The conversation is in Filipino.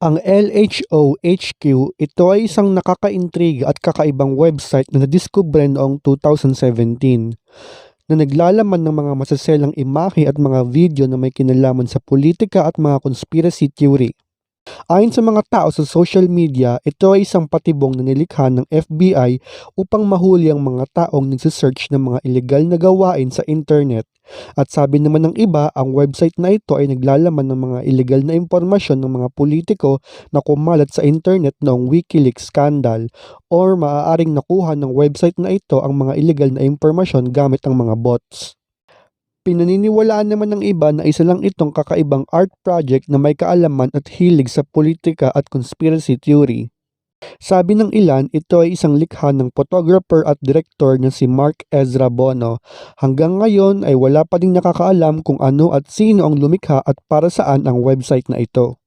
Ang LHO-HQ, ito ay isang nakakaintriga at kakaibang website na nadiskubre noong 2017 na naglalaman ng mga masaselang imahe at mga video na may kinalaman sa politika at mga conspiracy theory. Ayon sa mga tao sa social media, ito ay isang patibong na nilikha ng FBI upang mahuli ang mga taong nagsisearch ng mga ilegal na gawain sa internet. At sabi naman ng iba, ang website na ito ay naglalaman ng mga ilegal na impormasyon ng mga politiko na kumalat sa internet noong Wikileaks scandal or maaaring nakuha ng website na ito ang mga ilegal na impormasyon gamit ang mga bots. Pinaniniwalaan naman ng iba na isa lang itong kakaibang art project na may kaalaman at hilig sa politika at conspiracy theory. Sabi ng ilan, ito ay isang likha ng photographer at director na si Mark Ezra Bono. Hanggang ngayon ay wala pa ding nakakaalam kung ano at sino ang lumikha at para saan ang website na ito.